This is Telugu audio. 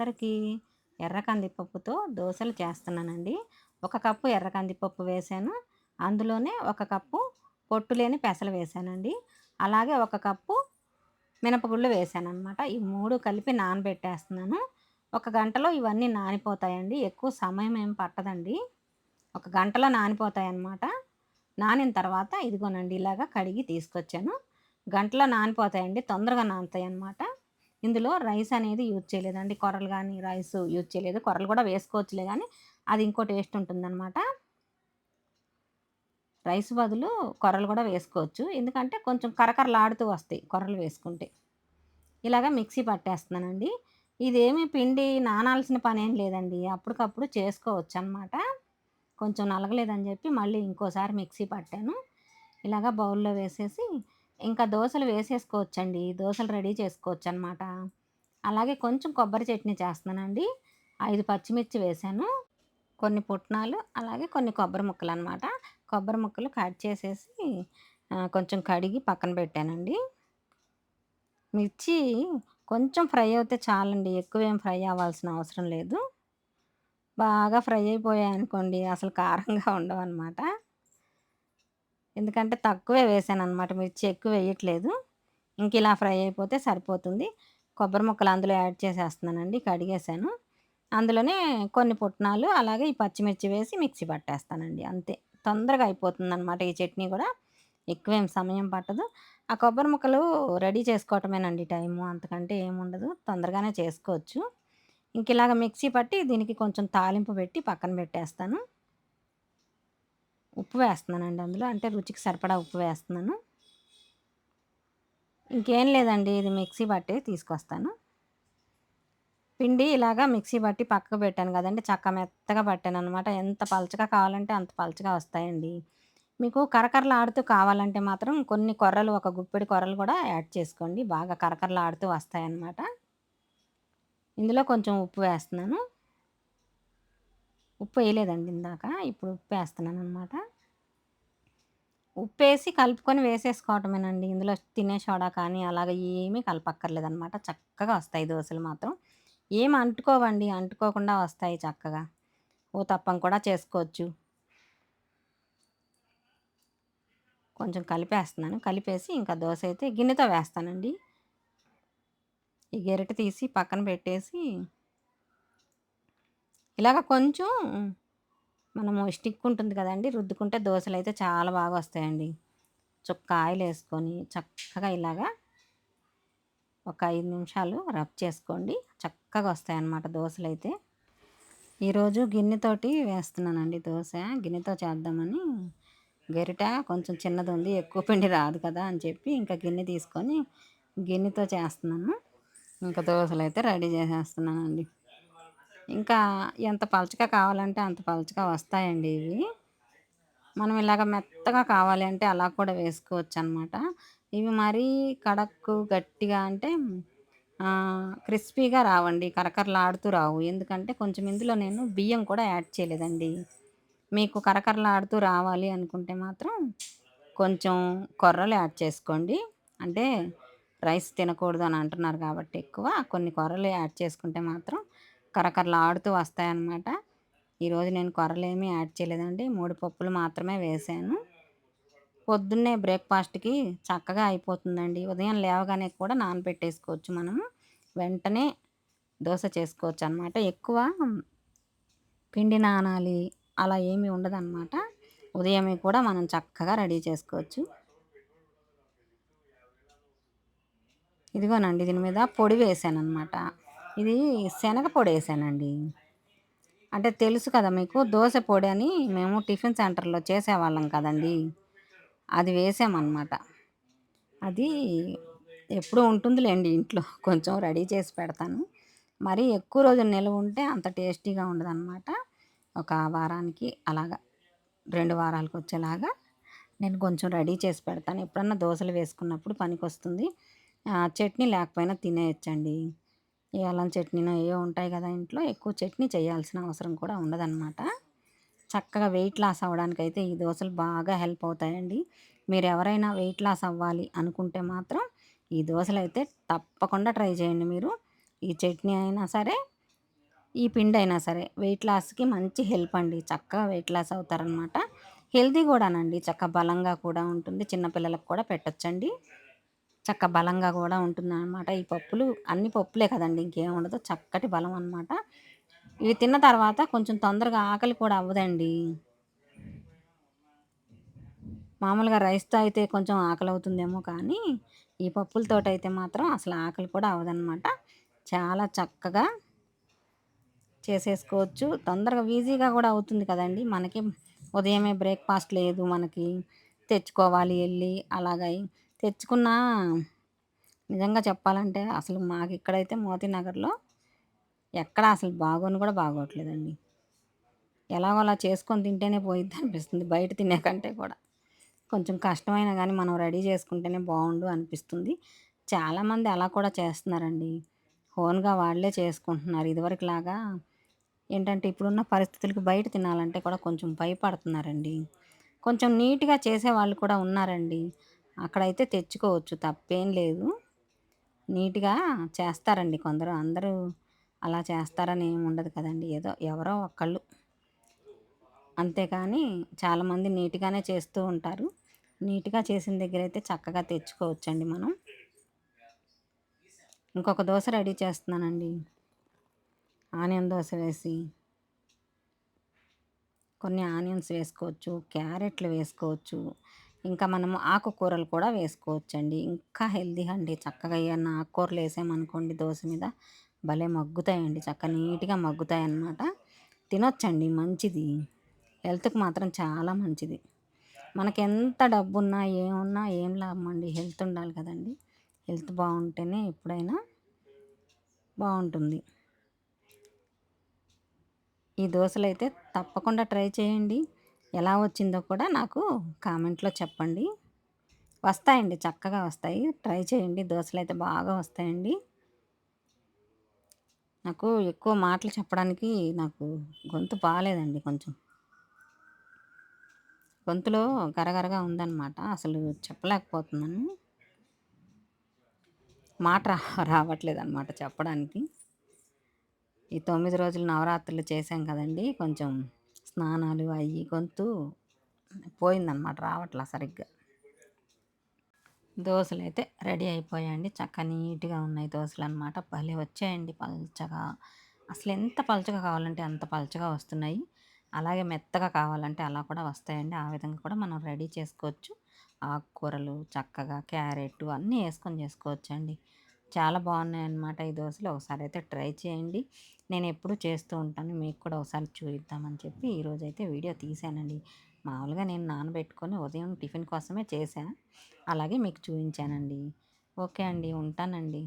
అందరికీ ఎర్ర కందిపప్పుతో దోశలు చేస్తున్నానండి. ఒక కప్పు ఎర్ర కందిపప్పు వేసాను. అందులోనే ఒక కప్పు పొట్టు లేని పెసలు వేసానండి. అలాగే ఒక కప్పు మినపగుళ్ళు వేసాను అనమాట ఈ మూడు కలిపి నానబెట్టేస్తున్నాను. ఒక గంటలో ఇవన్నీ నానిపోతాయండి. ఎక్కువ సమయం ఏం పట్టదండి. ఒక గంటలో నానిపోతాయి అన్నమాట నానిన తర్వాత ఇదిగోనండి ఇలాగా కడిగి తీసుకొచ్చాను. గంటలో నానిపోతాయండి తొందరగా నానుతాయి అన్నమాట ఇందులో రైస్ అనేది యూజ్ చేయలేదండి కొర్రలు కానీ రైస్ యూజ్ చేయలేదు. కొర్రలు కూడా వేసుకోవచ్చులే కానీ అది ఇంకో టేస్ట్ ఉంటుందన్నమాట. రైస్ బదులు కొర్రలు కూడా వేసుకోవచ్చు. ఎందుకంటే కొంచెం కరకరలాడుతూ వస్తాయి కొర్రలు వేసుకుంటే. ఇలాగ మిక్సీ పట్టేస్తున్నానండి. ఇదేమి పిండి నానాల్సిన పని ఏం లేదండి. అప్పటికప్పుడు చేసుకోవచ్చు అనమాట కొంచెం నలగలేదని చెప్పి మళ్ళీ ఇంకోసారి మిక్సీ పట్టాను. ఇలాగ బౌల్లో వేసేసి ఇంకా దోశలు వేసేసుకోవచ్చండి. దోశలు రెడీ చేసుకోవచ్చు అనమాట అలాగే కొంచెం కొబ్బరి చట్నీ చేస్తున్నానండి. ఐదు పచ్చిమిర్చి వేసాను. కొన్ని పుట్నాలు అలాగే కొన్ని కొబ్బరి ముక్కలు అనమాట కొబ్బరి ముక్కలు కట్ చేసేసి కొంచెం కడిగి పక్కన పెట్టానండి. మిర్చి కొంచెం ఫ్రై అయితే చాలండి. ఎక్కువ ఏం ఫ్రై అవ్వాల్సిన అవసరం లేదు. బాగా ఫ్రై అయిపోయాయి అనుకోండి అసలు కారంగా ఉండవు అనమాట ఎందుకంటే తక్కువే వేసాను అనమాట మిర్చి ఎక్కువ వేయట్లేదు. ఇంక ఇలా ఫ్రై అయిపోతే సరిపోతుంది. కొబ్బరి ముక్కలు అందులో యాడ్ చేసేస్తున్నానండి. కడిగేసాను అందులోనే కొన్ని పుట్నాలు అలాగే ఈ పచ్చిమిర్చి వేసి మిక్సీ పట్టేస్తానండి. అంతే. తొందరగా అయిపోతుంది అనమాట ఈ చట్నీ కూడా. ఎక్కువేం సమయం పట్టదు. ఆ కొబ్బరి ముక్కలు రెడీ చేసుకోవటమేనండి టైము. అంతకంటే ఏముండదు తొందరగానే చేసుకోవచ్చు. ఇంక ఇలాగ మిక్సీ పట్టి దీనికి కొంచెం తాలింపు పెట్టి పక్కన పెట్టేస్తాను. ఉప్పు వేస్తున్నానండి అందులో. అంటే రుచికి సరిపడా ఉప్పు వేస్తున్నాను. ఇంకేం లేదండి ఇది మిక్సీ బట్టి తీసుకొస్తాను. పిండి ఇలాగా మిక్సీ బట్టి పక్కకు పెట్టాను కదండి చక్క మెత్తగా పట్టాను అనమాట ఎంత పలచగా కావాలంటే అంత పలచగా వస్తాయండి. మీకు కరకరలు ఆడుతూ కావాలంటే మాత్రం కొన్ని కొర్రలు ఒక గుప్పెడి కొర్రలు కూడా యాడ్ చేసుకోండి. బాగా కరకరలు ఆడుతూ వస్తాయన్నమాట. ఇందులో కొంచెం ఉప్పు వేస్తున్నాను. ఉప్పు వేయలేదండి ఇందాక ఇప్పుడు ఉప్పు వేస్తున్నాను అనమాట ఉప్పు వేసి కలుపుకొని వేసేసుకోవటమేనండి. ఇందులో తినే సోడా కానీ అలాగ ఏమీ కలపక్కర్లేదనమాట చక్కగా వస్తాయి దోశలు మాత్రం. ఏం అంటుకోవండి అంటుకోకుండా వస్తాయి చక్కగా. ఓ తప్పం కూడా చేసుకోవచ్చు. కొంచెం కలిపేస్తున్నాను. కలిపేసి ఇంకా దోశ అయితే గిన్నెతో వేస్తానండి. ఈ గెరటి తీసి పక్కన పెట్టేసి ఇలాగ కొంచెం మనము స్టిక్ ఉంటుంది కదండి రుద్దుకుంటే దోశలు అయితే చాలా బాగా వస్తాయండి. చుక్క ఆయిల్ వేసుకొని చక్కగా ఇలాగా ఒక ఐదు నిమిషాలు రబ్ చేసుకోండి. చక్కగా వస్తాయన్నమాట దోశలు అయితే. ఈరోజు గిన్నెతోటి వేస్తున్నానండి దోశ. గిన్నెతో చేద్దామని గరిట కొంచెం చిన్నది ఉంది ఎక్కువ పిండి రాదు కదా అని చెప్పి ఇంకా గిన్నె తీసుకొని గిన్నెతో చేస్తున్నాను. ఇంకా దోశలు అయితే రెడీ చేసేస్తున్నానండి. ఇంకా ఎంత పలచగా కావాలంటే అంత పలచగా వస్తాయండి ఇవి. మనం ఇలాగ మెత్తగా కావాలి అంటే అలా కూడా వేసుకోవచ్చు అనమాట ఇవి మరీ కడక్కు గట్టిగా అంటే క్రిస్పీగా రావండి కరకరలాడుతూ రావు. ఎందుకంటే కొంచెం ఇందులో నేను బియ్యం కూడా యాడ్ చేయలేదండి. మీకు కరకరలాడుతూ రావాలి అనుకుంటే మాత్రం కొంచెం కొర్రలు యాడ్ చేసుకోండి. అంటే రైస్ తినకూడదు అని అంటున్నారు కాబట్టి ఎక్కువ. కొన్ని కొర్రలు యాడ్ చేసుకుంటే మాత్రం కరకరలాడుతూ వస్తాయన్నమాట. ఈరోజు నేను కొర్రలేమీ యాడ్ చేయలేదండి. మూడు పప్పులు మాత్రమే వేసాను. పొద్దున్నే బ్రేక్ఫాస్ట్కి చక్కగా అయిపోతుందండి. ఉదయం లేవగానే కూడా నానబెట్టేసుకోవచ్చు మనము. వెంటనే దోశ చేసుకోవచ్చు అనమాట ఎక్కువ పిండి నానాలి అలా ఏమీ ఉండదన్నమాట. ఉదయమే కూడా మనం చక్కగా రెడీ చేసుకోవచ్చు. ఇదిగోనండి దీని మీద పొడి వేసాను అనమాట ఇది శనగ పొడి వేసానండి. అంటే తెలుసు కదా మీకు దోశ పొడి అని మేము టిఫిన్ సెంటర్లో చేసేవాళ్ళం కదండి. అది వేసామన్నమాట. అది ఎప్పుడు ఉంటుందిలేండి ఇంట్లో. కొంచెం రెడీ చేసి పెడతాను. మరి ఎక్కువ రోజులు నిల్వ ఉంటే అంత టేస్టీగా ఉండదన్నమాట. ఒక వారానికి అలాగా రెండు వారాలకు వచ్చేలాగా నేను కొంచెం రెడీ చేసి పెడతాను. ఎప్పుడన్నా దోశలు వేసుకున్నప్పుడు పనికి వస్తుంది చట్నీ లేకపోయినా తినేయచ్చండి. ఈ అల్లం చట్నీనో ఏవో ఉంటాయి కదా ఇంట్లో ఎక్కువ చట్నీ చేయాల్సిన అవసరం కూడా ఉండదన్నమాట. చక్కగా వెయిట్ లాస్ అవ్వడానికి అయితే ఈ దోశలు బాగా హెల్ప్ అవుతాయండి. మీరు ఎవరైనా వెయిట్ లాస్ అవ్వాలి అనుకుంటే మాత్రం ఈ దోశలు అయితే తప్పకుండా ట్రై చేయండి మీరు. ఈ చట్నీ అయినా సరే ఈ పిండి అయినా సరే వెయిట్ లాస్కి మంచి హెల్ప్ అండి. చక్కగా వెయిట్ లాస్ అవుతారనమాట హెల్తీ కూడానండి. చక్క బలంగా కూడా ఉంటుంది. చిన్నపిల్లలకు కూడా పెట్టచ్చండి. చక్క బలంగా కూడా ఉంటుంది అనమాట ఈ పప్పులు అన్ని పప్పులే కదండి ఇంకేం ఉండదు. చక్కటి బలం అనమాట ఇవి తిన్న తర్వాత కొంచెం తొందరగా ఆకలి కూడా అవ్వదండి. మామూలుగా రైస్తో అయితే కొంచెం ఆకలి అవుతుందేమో కానీ ఈ పప్పులతో అయితే మాత్రం అసలు ఆకలి కూడా అవ్వదన్నమాట. చాలా చక్కగా చేసేసుకోవచ్చు. తొందరగా ఈజీగా కూడా అవుతుంది కదండి. మనకి ఉదయమే బ్రేక్ఫాస్ట్ లేదు మనకి తెచ్చుకోవాలి వెళ్ళి అలాగై తెచ్చుకున్న నిజంగా చెప్పాలంటే అసలు మాకు ఇక్కడైతే మోతీనగర్లో ఎక్కడ అసలు బాగోని కూడా బాగోట్లేదండి. ఎలాగో అలా చేసుకొని తింటేనే పోయిద్ది అనిపిస్తుంది బయట తినే కంటే కూడా. కొంచెం కష్టమైనా కానీ మనం రెడీ చేసుకుంటేనే బాగుండు అనిపిస్తుంది. చాలామంది అలా కూడా చేస్తున్నారండి. ఓన్గా వాళ్ళే చేసుకుంటున్నారు. ఇదివరకు లాగా ఏంటంటే ఇప్పుడున్న పరిస్థితులకి బయట తినాలంటే కూడా కొంచెం భయపడుతున్నారండి. కొంచెం నీట్గా చేసే వాళ్ళు కూడా ఉన్నారండి. అక్కడైతే తెచ్చుకోవచ్చు తప్పేం లేదు. నీట్గా చేస్తారండి కొందరు. అందరూ అలా చేస్తారని ఏమి ఉండదు కదండి. ఏదో ఎవరో ఒకళ్ళు అంతేకాని చాలామంది నీట్గానే చేస్తూ ఉంటారు. నీట్గా చేసిన దగ్గర అయితే చక్కగా తెచ్చుకోవచ్చండి మనం. ఇంకొక దోశ రెడీ చేస్తున్నానండి. ఆనియన్ దోశ వేసి కొన్ని ఆనియన్స్ వేసుకోవచ్చు క్యారెట్లు వేసుకోవచ్చు ఇంకా మనము ఆకుకూరలు కూడా వేసుకోవచ్చండి. ఇంకా హెల్దీ అండి. చక్కగా ఏమన్నా ఆకుకూరలు వేసామనుకోండి దోశ మీద భలే మగ్గుతాయండి. చక్క నీట్గా మగ్గుతాయి అన్నమాట తినొచ్చండి. మంచిది. హెల్త్కి మాత్రం చాలా మంచిది. మనకి ఎంత డబ్బు ఉన్నా ఏమున్నా ఏం లాభం అండి. హెల్త్ ఉండాలి కదండి. హెల్త్ బాగుంటేనే ఎప్పుడైనా బాగుంటుంది. ఈ దోశలు అయితే తప్పకుండా ట్రై చేయండి. ఎలా వచ్చిందో కూడా నాకు కామెంట్లో చెప్పండి. వస్తాయండి చక్కగా వస్తాయి. ట్రై చేయండి. దోశలు అయితే బాగా వస్తాయండి. నాకు ఎక్కువ మాటలు చెప్పడానికి నాకు గొంతు బాగాలేదండి కొంచెం. గొంతులో గరగరగా ఉందన్నమాట. అసలు చెప్పలేకపోతున్నాను. మాట రా రావట్లేదు అనమాట చెప్పడానికి. ఈ తొమ్మిది రోజులు నవరాత్రులు చేశాం కదండి. కొంచెం స్నానాలు అయ్యి గొంతు పోయిందనమాట రావట్లా సరిగ్గా. దోశలు అయితే రెడీ అయిపోయాయండి చక్క నీట్గా ఉన్నాయి దోశలు అనమాట భలే వచ్చాయండి పల్చగా. అసలు ఎంత పల్చగా కావాలంటే అంత పల్చగా వస్తున్నాయి. అలాగే మెత్తగా కావాలంటే అలా కూడా వస్తాయండి. ఆ విధంగా కూడా మనం రెడీ చేసుకోవచ్చు. ఆకుకూరలు చక్కగా క్యారెట్ అన్నీ వేసుకొని చేసుకోవచ్చండి. చాలా బాగున్నాయి అన్నమాట ఈ దోశలు ఒకసారి అయితే ట్రై చేయండి. నేను ఎప్పుడు చేస్తూ ఉంటాను మీకు కూడా ఒకసారి చూపిద్దామని చెప్పి ఈరోజు అయితే వీడియో తీశానండి మామూలుగా నేను నానబెట్టుకొని ఉదయం టిఫిన్ కోసమే చేశాను అలాగే మీకు చూపించానండి. ఓకే అండి ఉంటానండి.